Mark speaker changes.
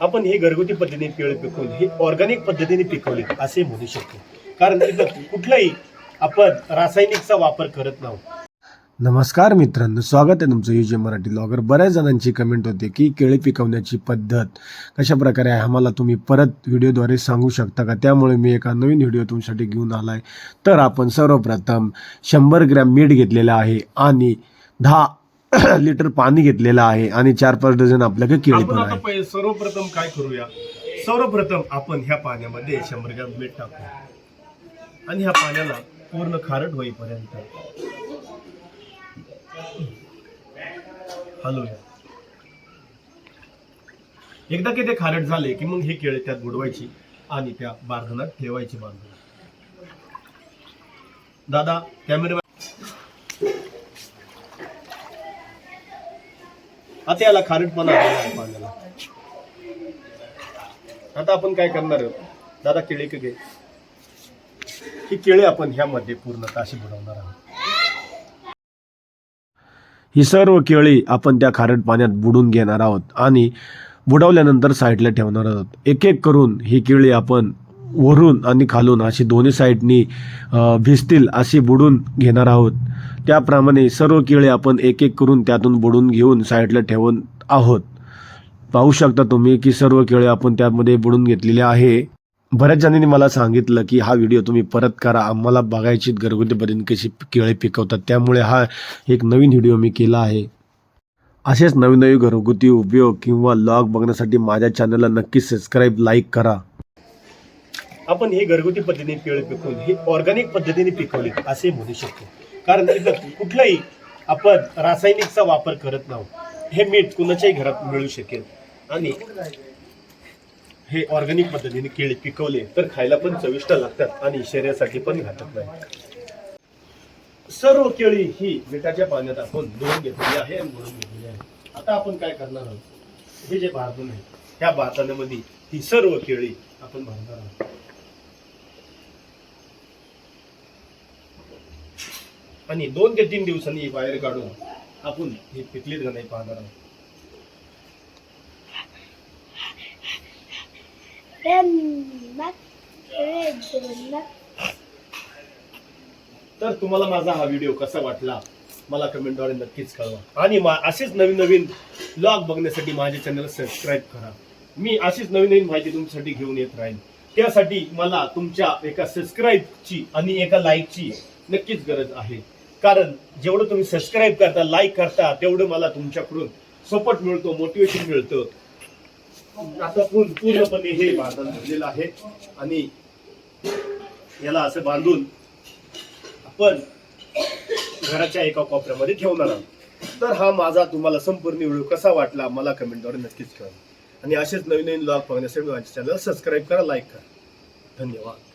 Speaker 1: आपण हे घरगुती पद्धतीने केळ पिकवून हे ऑर्गॅनिक पद्धतीने पिकवले असे म्हणू शकतो. कारण इथं कुठलाही आपण रासायनिकचा वापर करत नाही. नमस्कार मित्रांनो स्वागत आहे तुमचं युजे मराठी लॉगर बऱ्याच जणांची कमेंट होते की केळी पिकवण्याची पद्धत कशा प्रकारे आहे आम्हाला तुम्ही परत व्हिडिओद्वारे सांगू शकता का? त्यामुळे मी एका नवीन व्हिडिओ तुमच्यासाठी घेऊन आला आहे तर आपण सर्वप्रथम शंभर ग्रॅम मीठ घेतलेलं आहे आणि दहा लिटर पाणी घेतलेलं आहे आणि चार पाच डझन आपल्याकडे केळी पण आहे. पहिले सर्वप्रथम काय करूया? सर्वप्रथम आपण ह्या पाण्यामध्ये शंभर ग्रॅम मीठ टाकू आणि ह्या पाण्याला पूर्ण खारट होईपर्यंत हलवूया. एकदा की ते खारट झाले की मग हे केळे त्यात बुडवायची आणि त्या बारधनात ठेवायची बांधून. दादा कॅमेरा आता याला खारटपणा आलेला आहे. पाण्याला आता आपण काय करणार आहोत? दादा केळे घे. ही केळे आपण ह्यामध्ये पूर्णतः अशी बुडवणार आहोत. ही सर्व केळी आपण त्या खारट पाण्यात बुडून घेणार आहोत आणि बुडवल्यानंतर साईडला ठेवणार आहोत. एक एक करून ही केळी आपण वरून आणि खालून अशी दोन्ही साईडनी भिजतील अशी बुडून घेणार आहोत. त्याप्रमाणे सर्व किळे आपण एक एक करून त्यातून बुडून घेऊन साईडला ठेवून आहोत. पाहू शकता तुम्ही की सर्व केळे आपण त्यामध्ये बुडून घेतलेले आहे. बऱ्याच जणांनी मला सांगितलं की हा व्हिडिओ तुम्ही परत करा. आम्हाला बघायची घरगुती पद्धतीने कशी केळे पिकवतात. त्यामुळे हा एक नवीन व्हिडिओ मी केला आहे. असेच नवीन नवीन घरगुती उपयोग किंवा लॉग बघण्यासाठी माझ्या चॅनलला नक्की सबस्क्राईब लाईक करा. आपण हे घरगुती पद्धतीने केळ पिकवून हे ऑर्गॅनिक पद्धतीने पिकवले असे म्हणू शकतो. कारण कुठलाही आपण रासायनिकचा वापर करत नाही हे मीठ कुणाच्याही घरात मिळू शकेल. आणि हे ऑर्गॅनिक पद्धतीने केळी पिकवले तर खायला पण चविष्ट लागतात आणि शरीरासाठी पण घातक नाही. सर्व केळी ही मिठाच्या पाण्यात आपण धुवून घेतलेली आहे आणि म्हणून घेतलेली आहे. आता आपण काय करणार आहोत? हे जे भारतून आहे त्या भारतामध्ये ही सर्व केळी आपण भरणार आहोत. आणि दोन ते तीन दिवसांनी ही बाहेर काढून आपण ही पिकलीत का नाही पाहणार आहोत. तर तुम्हाला माझा हा व्हिडिओ कसा वाटला? मला कमेंटद्वारे नक्कीच कळवा. आणि असेच नवीन नवीन ब्लॉग बघण्यासाठी माझ्या चॅनल सबस्क्राईब करा. मी अशीच नवीन नवीन माहिती तुमच्यासाठी घेऊन येत राहील त्यासाठी मला तुमच्या एका सबस्क्राईबची आणि एका लाईकची नक्कीच गरज आहे. कारण जेवढं तुम्ही सबस्क्राईब करता लाईक करता तेवढं मला तुमच्याकडून सपोर्ट मिळतो मोटिवेशन मिळतं. आता पूर्ण पूर्णपणे हे बांधण झालेलं आहे. आणि याला असं बांधून आपण घराच्या एका कोपऱ्यामध्ये ठेवणार आहोत. तर हा माझा तुम्हाला संपूर्ण व्हिडिओ कसा वाटला मला कमेंटद्वारे नक्कीच कळवा. आणि असेच नवीन नवीन ब्लॉग पाहण्यासाठी माझ्या चॅनल सबस्क्राईब करा लाईक करा. धन्यवाद.